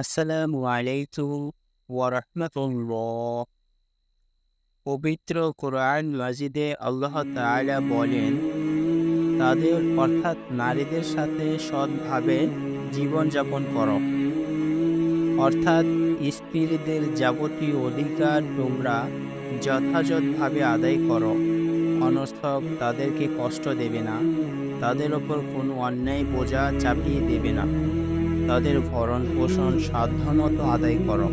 আসসালামু আলাইকুম ওয়ারহমতুল্লাহ। পবিত্র কোরআন মাজিদে আল্লাহ তাআলা বলেন, তাদের অর্থাৎ নারীদের সাথে সৎভাবে জীবনযাপন করো। অর্থাৎ স্ত্রীদের যাবতীয় অধিকার তোমরা যথাযথভাবে আদায় করো। অনর্থক তাদেরকে কষ্ট দেবে না, তাদের ওপর কোনো অন্যায় বোঝা চাপিয়ে দেবে না। তাদের ভরণ পোষণ সাধ্যমতো আদায় করো।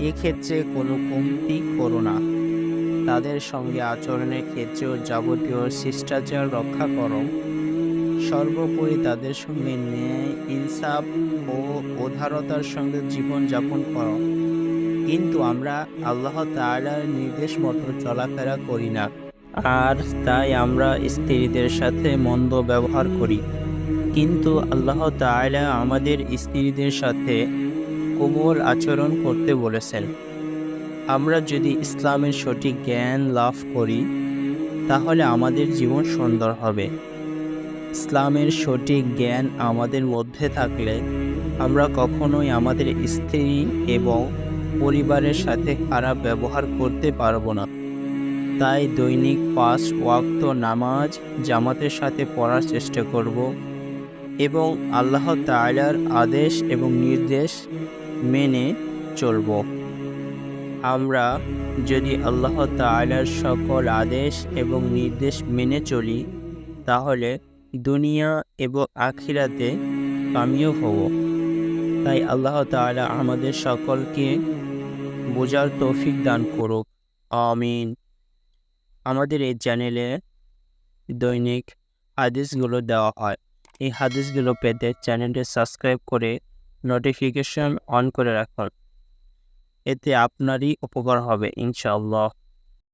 এক্ষেত্রে কোনো কমতি করো না। তাদের সঙ্গে আচরণের ক্ষেত্রেও যাবতীয় শিষ্টাচার রক্ষা করো। সর্বোপরি তাদের সঙ্গে ন্যায়, ইনসাফ ও উদারতার সঙ্গে জীবন যাপন করো। কিন্তু আমরা আল্লাহ তাআলার নির্দেশ মতো চলাফেরা করি না। আর তাই আমরা স্ত্রীদের সাথে মন্দ ব্যবহার করি। কিন্তু আল্লাহ তাআলা আমাদের স্ত্রীদের সাথে কোমল আচরণ করতে বলেছেন। আমরা যদি ইসলামের সঠিক জ্ঞান লাভ করি, তাহলে আমাদের জীবন সুন্দর হবে। ইসলামের সঠিক জ্ঞান আমাদের মধ্যে থাকলে আমরা কখনোই আমাদের স্ত্রী এবং পরিবারের সাথে খারাপ ব্যবহার করতে পারব না। তাই দৈনিক পাঁচ ওয়াক্ত নামাজ জামাতের সাথে পড়ার চেষ্টা করব। এবং আল্লাহ তাআলার আদেশ এবং নির্দেশ মেনে চলব। আমরা যদি আল্লাহ তাআলার সকল আদেশ এবং নির্দেশ মেনে চলি, তাহলে দুনিয়া এবং আখিরাতে কামিয়াব হব। তাই আল্লাহ তাআলা আমাদের সকলকে বোঝার তৌফিক দান করুক। আমিন। আমাদের এই চ্যানেলে দৈনিক আদেশগুলো দেওয়া হয়। এই হাদিসগুলো পেতে চ্যানেলটি সাবস্ক্রাইব করে নোটিফিকেশন অন করে রাখুন। এতে আপনারই উপকার হবে, ইনশাআল্লাহ।